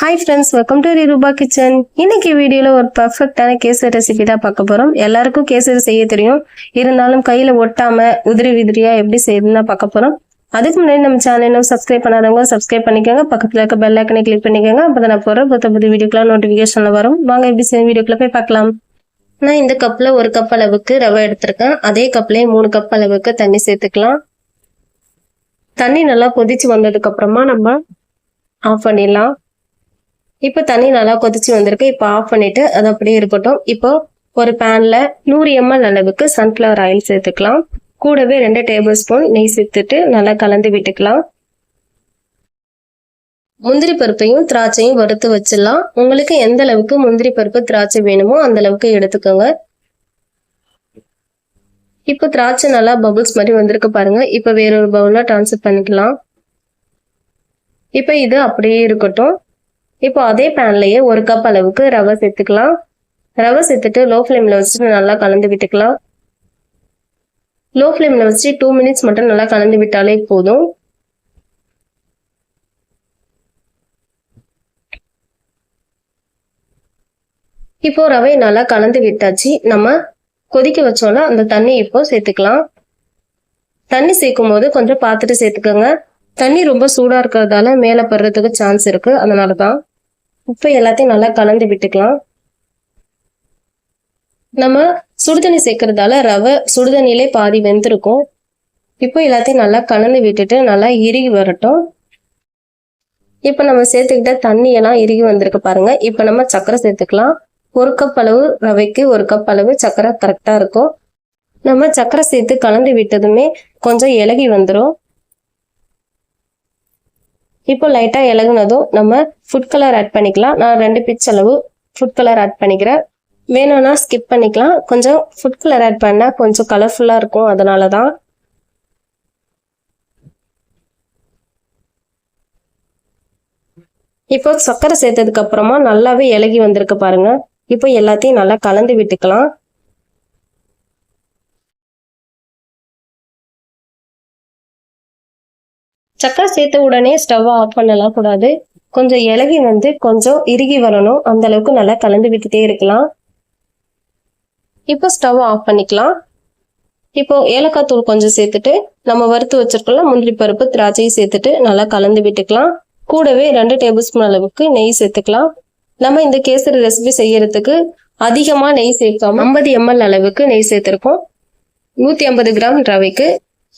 Hi friends welcome to Rupa kitchen இன்னைக்கு வீடியோவில் ஒரு பர்ஃபெக்டான கேசரி ரெசிபி தான் பார்க்க போகிறோம் எல்லாருக்கும் கேசரி செய்ய தெரியும். இருந்தாலும் கையில் ஒட்டாமல் உதிரி உதிரியாக எப்படி செய்யுதுன்னு பார்க்க போகிறோம் அதுக்கு முன்னாடி நம்ம சேனல் இன்னும் சப்ஸ்கிரைப் பண்ணாதவங்க சப்ஸ்கிரைப் பண்ணிக்கோங்க. பக்கத்தில் இருக்க பெல் ஐக்கனை கிளிக் பண்ணிக்கோங்க. அப்போ நான் போகிற புத்த புது வீடியோக்கெலாம் நோட்டிஃபிகேஷனில் வரும். வாங்க எப்படி செய்யும் வீடியோக்குள்ளே போய் பார்க்கலாம். நான் இந்த கப்பில் ஒரு கப் அளவுக்கு ரவை எடுத்திருக்கேன். அதே கப்லேயே மூணு கப் அளவுக்கு தண்ணி சேர்த்துக்கலாம். தண்ணி நல்லா கொதிச்சு வந்ததுக்கப்புறமா நம்ம ஆஃப் பண்ணிடலாம். இப்போ தண்ணி நல்லா கொதிச்சு வந்திருக்கு. இப்போ ஆஃப் பண்ணிட்டு அது அப்படியே இருக்கட்டும். இப்போ ஒரு பேன்ல நூறு எம்எல் அளவுக்கு சன்ஃப்ளவர் ஆயில் சேர்த்துக்கலாம். கூடவே ரெண்டு டேபிள் ஸ்பூன் நெய் சேர்த்துட்டு நல்லா கலந்து விட்டுக்கலாம். முந்திரி பருப்பையும் திராட்சையும் வறுத்து வச்சிடலாம். உங்களுக்கு எந்த அளவுக்கு முந்திரி பருப்பு திராட்சை வேணுமோ அந்த அளவுக்கு எடுத்துக்கோங்க. இப்போ திராட்சை நல்லா பபுள்ஸ் மாதிரி வந்திருக்கு பாருங்க. இப்போ வேறொரு பவுல்ல ட்ரான்ஸ்ஃபர் பண்ணிக்கலாம். இப்போ இது அப்படியே இருக்கட்டும். இப்போ அதே பேன்லயே ஒரு கப் அளவுக்கு ரவை சேர்த்துக்கலாம். ரவை சேர்த்துட்டு லோ ஃப்ளேமில் வச்சுட்டு நல்லா கலந்து விட்டுக்கலாம். லோ ஃப்ளேமில் வச்சு டூ மினிட்ஸ் மட்டும் நல்லா கலந்து விட்டாலே போதும். இப்போ ரவை நல்லா கலந்து விட்டாச்சு. நம்ம கொதிக்க வச்சோம்னா அந்த தண்ணி இப்போ சேர்த்துக்கலாம். தண்ணி சேர்க்கும் போது கொஞ்சம் பார்த்துட்டு சேர்த்துக்கோங்க. தண்ணி ரொம்ப சூடா இருக்கிறதால மேலே படுறதுக்கு சான்ஸ் இருக்கு. அதனால தான் உப்பு எல்லாத்தையும் நல்லா கலந்து விட்டுக்கலாம். நம்ம சுடுதண்ணி சேர்க்கறதால ரவை சுடுதண்ணிலே பாதி வெந்திருக்கும். இப்போ எல்லாத்தையும் நல்லா கலந்து விட்டுட்டு நல்லா இறுகி வரட்டும். இப்போ நம்ம சேர்த்துக்கிட்ட தண்ணியெல்லாம் இறுகி வந்திருக்கு பாருங்க. இப்போ நம்ம சக்கரை சேர்த்துக்கலாம். ஒரு கப் அளவு ரவைக்கு ஒரு கப் அளவு சக்கரை கரெக்டாக இருக்கும். நம்ம சக்கரை சேர்த்து கலந்து விட்டதுமே கொஞ்சம் இலகி வந்துடும் இப்போ லைட்டாக இலகுனதும் நம்ம ஃபுட் கலர் ஆட் பண்ணிக்கலாம். நான் ரெண்டு பிச் அளவு ஃபுட் கலர் ஆட் பண்ணிக்கிறேன். வேணும்னா ஸ்கிப் பண்ணிக்கலாம். கொஞ்சம் ஃபுட் கலர் ஆட் பண்ணால் கொஞ்சம் கலர்ஃபுல்லாக இருக்கும். அதனால தான் இப்போ சர்க்கரை சேர்த்ததுக்கு அப்புறமா நல்லாவே இலகி வந்திருக்கு பாருங்க. இப்போ எல்லாத்தையும் நல்லா கலந்து விட்டுக்கலாம். சக்கரை சேர்த்த உடனே ஸ்டவ் ஆஃப் பண்ணலாம் கூடாது. கொஞ்சம் இலகி வந்து கொஞ்சம் இறுகி வரணும். அந்த அளவுக்கு நல்லா கலந்து விட்டுட்டே இருக்கலாம். இப்போ ஸ்டவ் ஆஃப் பண்ணிக்கலாம். இப்போ ஏலக்காய் தூள் கொஞ்சம் சேர்த்துட்டு நம்ம வறுத்து வச்சிருக்கலாம் முந்திரி பருப்பு திராட்சையும் சேர்த்துட்டு நல்லா கலந்து விட்டுக்கலாம். கூடவே ரெண்டு டேபிள் ஸ்பூன் அளவுக்கு நெய் சேர்த்துக்கலாம். நம்ம இந்த கேசரி ரெசிபி செய்யறதுக்கு அதிகமாக நெய் சேர்க்காம ஐம்பது எம்எல் அளவுக்கு நெய் சேர்த்துருக்கோம். நூற்றி ஐம்பது கிராம் ரவைக்கு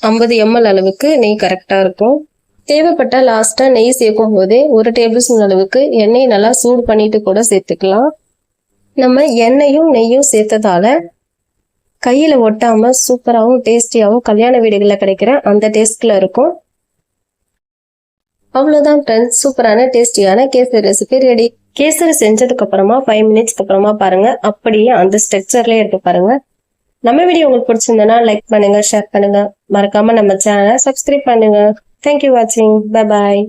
ஐம்பது எம்எல் அளவுக்கு நெய் கரெக்டாக இருக்கும். தேவைப்பட்ட லாஸ்ட்டாக நெய் சேர்க்கும் போதே ஒரு டேபிள் ஸ்பூன் அளவுக்கு எண்ணெய் நல்லா சூடு பண்ணிட்டு கூட சேர்த்துக்கலாம். நம்ம எண்ணெயும் நெய்யும் சேர்த்ததால கையில் ஒட்டாமல் சூப்பராகவும் டேஸ்டியாகவும் கல்யாண வீடுகளில் கிடைக்கிற அந்த டேஸ்ட்டில் இருக்கும். அவ்வளோதான் ஃப்ரெண்ட்ஸ் சூப்பரான டேஸ்டியான கேசரி ரெசிபி ரெடி கேசரி செஞ்சதுக்கு அப்புறமா ஃபைவ் மினிட்ஸ்க்கு அப்புறமா பாருங்க. அப்படியே அந்த ஸ்ட்ரக்சர்லேயே இருக்கு பாருங்க. நம்ம வீடியோ உங்களுக்கு பிடிச்சிருந்தேன்னா லைக் பண்ணுங்க ஷேர் பண்ணுங்க. மறக்காம நம்ம சேனலை சப்ஸ்கிரைப் பண்ணுங்க. Thank you watching. Bye bye.